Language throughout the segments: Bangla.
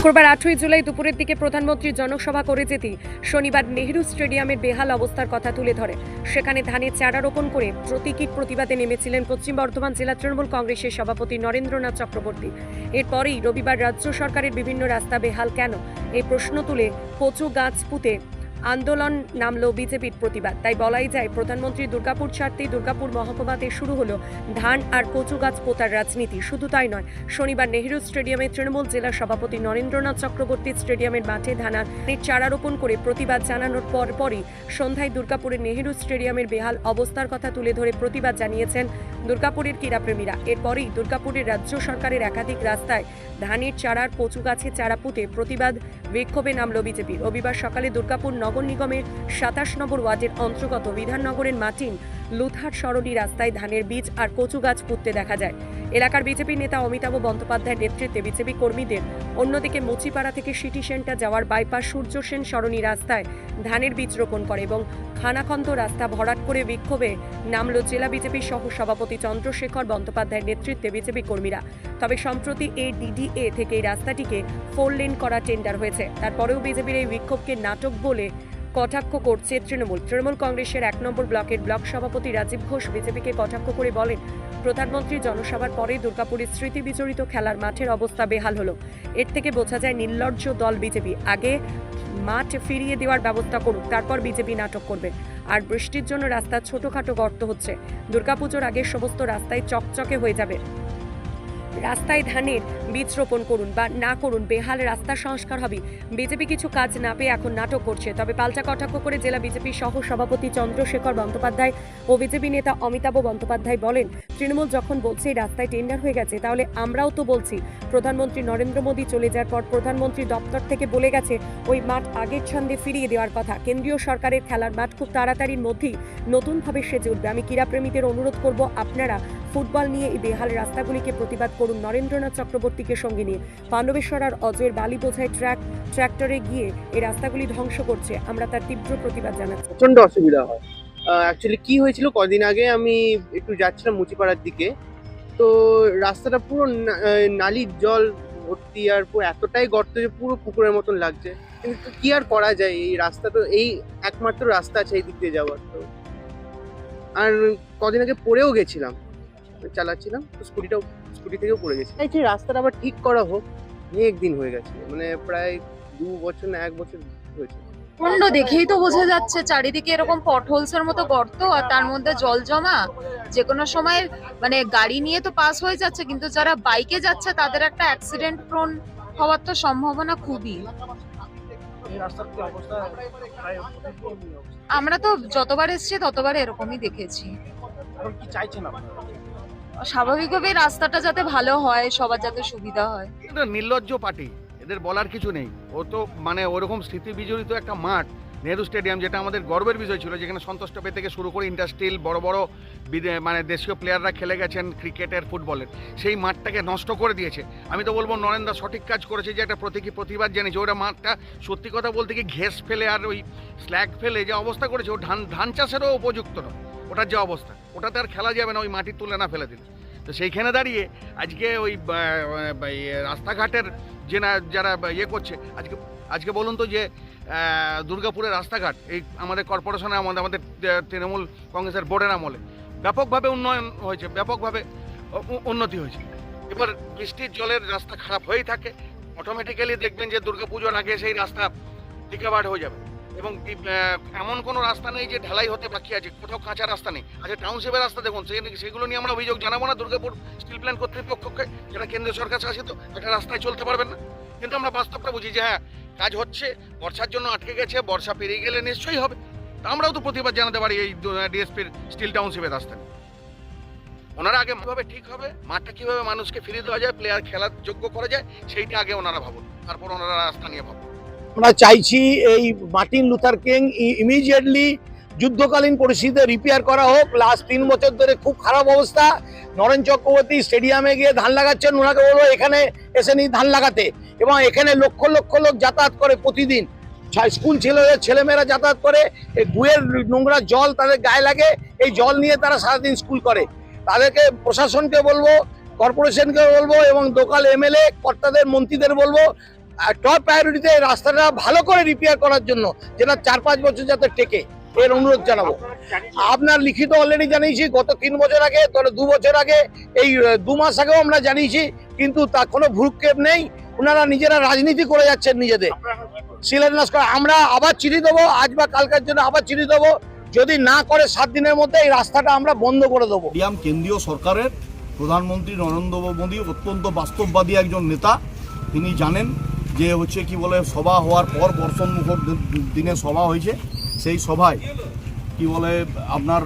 শুক্রবার আটই জুলাই দুপুরের দিকে প্রধানমন্ত্রী জনসভা করে যেতেই শনিবার নেহরু স্টেডিয়ামের বেহাল অবস্থার কথা তুলে ধরে। সেখানে ধানের চারা রোপণ করে প্রতীকীর প্রতিবাদে নেমেছিলেন পশ্চিম বর্ধমান জেলা তৃণমূল কংগ্রেসের সভাপতি নরেন্দ্রনাথ চক্রবর্তী। এরপরেই রবিবার রাজ্য সরকারের বিভিন্ন রাস্তা বেহাল কেন? এই প্রশ্ন তুলে কচু গাছ পুঁতে আন্দোলন নামলো বিজেপির প্রতিবাদ। তাই বলাই যায়, প্রধানমন্ত্রী দুর্গাপুর ছাড়তেই দুর্গাপুর মহকুমাতে শুরু হলো ধান আর কচু গাছ পোতার রাজনীতি। শুধু তাই নয়, শনিবার নেহেরু স্টেডিয়ামে তৃণমূল জেলা সভাপতি নরেন্দ্রনাথ চক্রবর্তী স্টেডিয়ামের মাঠে ধানা চারা রোপণ করে প্রতিবাদ জানানোর পরপরই সন্ধ্যায় দুর্গাপুরের নেহেরু স্টেডিয়ামের বেহাল অবস্থার কথা তুলে ধরে প্রতিবাদ জানিয়েছেন দুর্গাপুরের ক্রীড়াপ্রেমীরা। এরপরেই দুর্গাপুরের রাজ্য সরকারের একাধিক রাস্তায় ধানের চারার কচু গাছের চারা পুঁতে প্রতিবাদ বিক্ষোভে নামল বিজেপি। রবিবার সকালে দুর্গাপুর নগর নিগমের সাতাশ নম্বর ওয়ার্ডের অন্তর্গত বিধাননগরের মাটিন লুথার সরণি রাস্তায় ধানের বীজ আর কচু গাছ পুঁততে দেখা যায়। এলাকার বিজেপি নেতা অমিতাভ বন্দ্যোপাধ্যায়ের নেতৃত্বে বিজেপি কর্মীদের অন্যদিকে মুচিপাড়া থেকে সিটি সেন্টার যাওয়ার বাইপাস সূর্য সেন সরণি রাস্তায় ধানের বীজ রোপণ করে এবং খানাখন্দ রাস্তা ভরাট করে বিক্ষোভে নামল জেলা বিজেপি সহ সভাপতি চন্দ্রশেখর বন্দ্যোপাধ্যায়ের নেতৃত্বে বিজেপি কর্মীরা। তবে সম্প্রতি এই ডিডিএ থেকে এই রাস্তাটিকে ফোর লেন করা টেন্ডার হয়েছে। তারপরেও বিজেপির এই বিক্ষোভকে নাটক বলে কটাক্ষ করছে তৃণমূল। তৃণমূল কংগ্রেসের এক নম্বর ব্লকের ব্লক সভাপতি রাজীব ঘোষ বিজেপিকে কটাক্ষ করে বলেন, প্রধানমন্ত্রী জনসভার পরে দুর্গাপুরের স্মৃতি বিজড়িত খেলার মাঠের অবস্থা বেহাল হলো। এর থেকে বোঝা যায় নির্লজ্জ দল বিজেপি। আগে মাঠ ফিরিয়ে দেওয়ার ব্যবস্থা করুক, তারপর বিজেপি নাটক করবে। আর বৃষ্টির জন্য রাস্তা ছোটখাটো গর্ত হচ্ছে। দুর্গাপুজোর আগে সমস্ত রাস্তায় চকচকে হয়ে যাবে। রাস্তায় ধানের বীজ রোপণ করুন বা না করুন, বেহাল রাস্তা সংস্কার হবে। বিজেপি কিছু কাজ না পেয়ে এখন নাটক করছে। তবে পাল্টা কটাক্ষ করে জেলা বিজেপি সহ সভাপতি চন্দ্রশেখর বন্দ্যোপাধ্যায় ও বিজেপি নেতা অমিতাভ বন্দ্যোপাধ্যায় বলেন, তৃণমূল যখন বলছে রাস্তায় টেন্ডার হয়ে গেছে, তাহলে আমরাও তো বলছি, প্রধানমন্ত্রী নরেন্দ্র মোদী চলে যাওয়ার পর প্রধানমন্ত্রী দপ্তর থেকে বলে গেছে, ওই মাঠ আগের ছন্দে ফিরিয়ে দেওয়ার কথা। কেন্দ্রীয় সরকারের খেলার মাঠ খুব তাড়াতাড়ির মধ্যেই নতুনভাবে সেজে উঠবে। আমি ক্রীড়াপ্রেমীদের অনুরোধ করব আপনারা ফুটবল নিয়ে এই বেহাল রাস্তাগুলিকে প্রতিবাদ করুন নরেন্দ্রনাথ চক্রবর্তীকে সঙ্গে নিয়ে। পাণ্ডবেশ্বর আর অজয়ের বালি বোঝায় ট্র্যাক, ট্র্যাক্টরে গিয়ে এই রাস্তাগুলি ধ্বংস করছে। আমরা তার তীব্র প্রতিবাদ জানাচ্ছি। প্রচণ্ড অসুবিধা হয়। অ্যাকচুয়ালি কি হয়েছিল কদিন আগে আমি একটু যাচ্ছিলাম মুচিপাড়ার দিকে। তো রাস্তাটা পুরো নালির জল ভর্তি আর পুরো এতটাই গর্ত যে পুরো পুকুরের মতন লাগছে। কিন্তু কি আর করা যায়? এই রাস্তা তো, এই একমাত্র রাস্তা আছে এই দিক দিয়ে যাওয়ার। তো আর কদিন আগে পড়েও গেছিলাম। চালাচ্ছিলাম তো স্কুটিটাও স্কুটি থেকেও পড়ে গেছি এই যে রাস্তাটা আবার ঠিক করা হোক। অনেক দিন হয়ে গেছে মানে প্রায় দু বছর না এক বছর হয়েছে। প্রচণ্ড দেখেই তো বোঝা যাচ্ছে চারিদিকে এরকম পটহোলস এর মতো গর্ত আর তার মধ্যে জল জমা। যে কোনো সময় মানে গাড়ি নিয়ে তো পাস হয়ে যাচ্ছে কিন্তু যারা বাইকে যাচ্ছে তাদের একটা অ্যাক্সিডেন্ট প্রোন হওয়ার তো সম্ভাবনা খুবই। আমরা তো যতবার এসেছি ততবার এরকমই দেখেছি। স্বাভাবিকভাবে রাস্তাটা যাতে ভালো হয়, সবার যাতে সুবিধা হয়। এটা নির্লজ্জ পার্টি, এদের বলার কিছু নেই। ও তো মানে ওরকম স্মৃতি বিজড়িত একটা মাঠ নেহরু স্টেডিয়াম, যেটা আমাদের গর্বের বিষয় ছিল, যেখানে সন্তোষ ট্রফি থেকে শুরু করে ইন্ডাস্ট্রিয়াল বড় বড় মানে দেশীয় প্লেয়াররা খেলে গেছেন ক্রিকেটের, ফুটবলের। সেই মাঠটাকে নষ্ট করে দিয়েছে। আমি তো বলব, নরেন্দ্র সঠিক কাজ করেছে যে একটা প্রতীকী প্রতিবাদ জেনেছে ওটা মাঠটা, সত্যি কথা বলতে কি ঘেস ফেলে আর ওই স্ল্যাগ ফেলে যে অবস্থা করেছে, ও ধান ধান চাষেরও উপযুক্ত নয়। ওটার যে অবস্থা। ওটাতে আর খেলা যাবে না, ওই মাটির তুলে না ফেলে দিলে। তো সেইখানে দাঁড়িয়ে আজকে ওই রাস্তাঘাটের যে না যারা ইয়ে করছে, আজকে আজকে বলুন তো যে দুর্গাপুরের রাস্তাঘাট, এই আমাদের কর্পোরেশনের আমলে, আমাদের তৃণমূল কংগ্রেসের বোর্ডের আমলে। ব্যাপকভাবে উন্নয়ন হয়েছে, ব্যাপকভাবে উন্নতি হয়েছে। এবার বৃষ্টির জলের রাস্তা খারাপ হয়েই থাকে অটোমেটিক্যালি দেখবেন যে দুর্গাপুজোর আগে সেই রাস্তা রিকভার্ড হয়ে যাবে। এবং এমন কোনো রাস্তা নেই যে ঢালাই হতে বাকি আছে, কোথাও কাঁচা রাস্তা নেই। আচ্ছা টাউনশিপের রাস্তা দেখুন সেখানে সেগুলো নিয়ে আমরা অভিযোগ জানাব না দুর্গাপুর স্টিল প্ল্যান্ট কর্তৃপক্ষকে যারা কেন্দ্রীয় সরকার শাসিত, একটা রাস্তায় চলতে পারবেন না। কিন্তু আমরা বাস্তবটা বুঝি যে হ্যাঁ কাজ হচ্ছে, বর্ষার জন্য আটকে গেছে, বর্ষা পেরিয়ে গেলে নিশ্চয়ই হবে। আমরাও তো প্রতিবাদ জানাতে পারি এই ডিএসপির স্টিল টাউনশিপের রাস্তা নিয়ে। ওনারা আগে ভাবে ঠিক হবে, মাঠটা কীভাবে মানুষকে ফিরিয়ে দেওয়া যায় প্লেয়ার খেলার যোগ্য করা যায়, সেইটা আগে ওনারা ভাবুন। তারপর ওনারা রাস্তা নিয়ে ভাবুন। আমরা চাইছি এই মার্টিন লুথার কিং ইমিডিয়েটলি যুদ্ধকালীন পরিস্থিতিতে রিপেয়ার করা হোক। লাস্ট তিন বছর ধরে খুব খারাপ অবস্থা। নরেন চক্রবর্তী স্টেডিয়ামে গিয়ে ধান লাগাচ্ছেন। ওনাকে বলব এখানে এসে নি ধান লাগাতে। এবং এখানে লক্ষ লক্ষ লোক যাতায়াত করে প্রতিদিন। স্কুল ছেলে ছেলেমেয়েরা যাতায়াত করে। এই গুয়ের নোংরা জল তাদের গায়ে লাগে। এই জল নিয়ে তারা সারাদিন স্কুল করে। তাদেরকে প্রশাসনকে বলব, কর্পোরেশনকে বলব এবং লোকাল এমএলএ কর্তাদের, মন্ত্রীদের বলব টপ প্রায়োরিটিতে রাস্তাটা ভালো করে রিপেয়ার করার জন্য যেটা চার পাঁচ বছর যাতে টেকে। এর অনুরোধ জানাব। আপনার লিখিত অলরেডি জানিয়েছি, গত তিন বছর আগে তাহলে দু বছর আগে, এই দু মাস আগেও আমরা জানিয়েছি, কিন্তু তার কোনো ভ্রুক্ষেপ নেই। ওনারা নিজেরা রাজনীতি করে যাচ্ছেন নিজেদের। শিলান্যাস করে, আমরা আবার চিঠি দেবো, আজ বা কালকার জন্য আবার চিঠি দেবো। যদি না করে সাত দিনের মধ্যে এই রাস্তাটা আমরা বন্ধ করে দেবো। কেন্দ্রীয় সরকারের প্রধানমন্ত্রী নরেন্দ্র মোদী অত্যন্ত বাস্তববাদী একজন নেতা। তিনি জানেন যে হচ্ছে কি বলে, সভা হওয়ার পর বর্ষণ মুখর দিনে সভা হয়েছে। সেই সভায় কি বলে, আপনার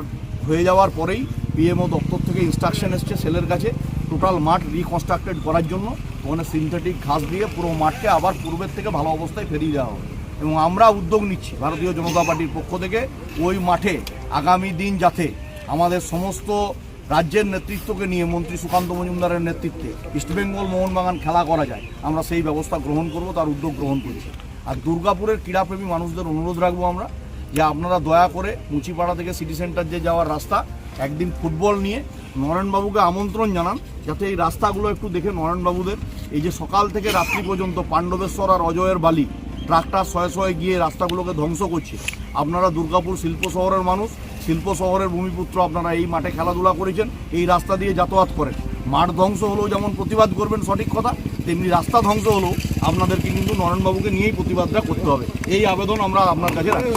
হয়ে যাওয়ার পরেই পিএমও দপ্তর থেকে ইনস্ট্রাকশন এসছে সেলের কাছে টোটাল মাঠ রিকনস্ট্রাক্টেড করার জন্য। ওখানে সিনথেটিক ঘাস দিয়ে পুরো মাঠকে আবার পূর্বের থেকে ভালো অবস্থায় ফেরিয়ে দেওয়া হবে। এবং আমরা উদ্যোগ নিচ্ছি ভারতীয় জনতা পার্টির পক্ষ থেকে ওই মাঠে আগামী দিন যাতে আমাদের সমস্ত রাজ্যের নেতৃত্বকে নিয়ে মন্ত্রী সুকান্ত মজুমদারের নেতৃত্বে ইস্টবেঙ্গল মোহনবাগান খেলা করা যায়, আমরা সেই ব্যবস্থা গ্রহণ করব, তার উদ্যোগ গ্রহণ করছি। আর দুর্গাপুরের ক্রীড়াপ্রেমী মানুষদের অনুরোধ রাখব আমরা যে আপনারা দয়া করে মুচিপাড়া থেকে সিটি সেন্টার যে যাওয়ার রাস্তা, একদিন ফুটবল নিয়ে নরেনবাবুকে আমন্ত্রণ জানান, যাতে এই রাস্তাগুলো একটু দেখে নরেনবাবুদের। এই যে সকাল থেকে রাত্রি পর্যন্ত পাণ্ডবেশ্বর আর অজয়ের বালি, ট্রাক্টর শয়ে শয়ে গিয়ে রাস্তাগুলোকে ধ্বংস করছে। আপনারা দুর্গাপুর শিল্প শহরের মানুষ, শিল্প শহরের ভূমিপুত্র আপনারা এই মাঠে খেলাধুলা করেছেন, এই রাস্তা দিয়ে যাতায়াত করেন। মাঠ ধ্বংস হলেও যেমন প্রতিবাদ করবেন সঠিক কথা, তেমনি রাস্তা ধ্বংস হলেও আপনাদেরকে কিন্তু নরেনবাবুকে নিয়েই প্রতিবাদটা করতে হবে। এই আবেদন আমরা আপনার কাছে রাখি।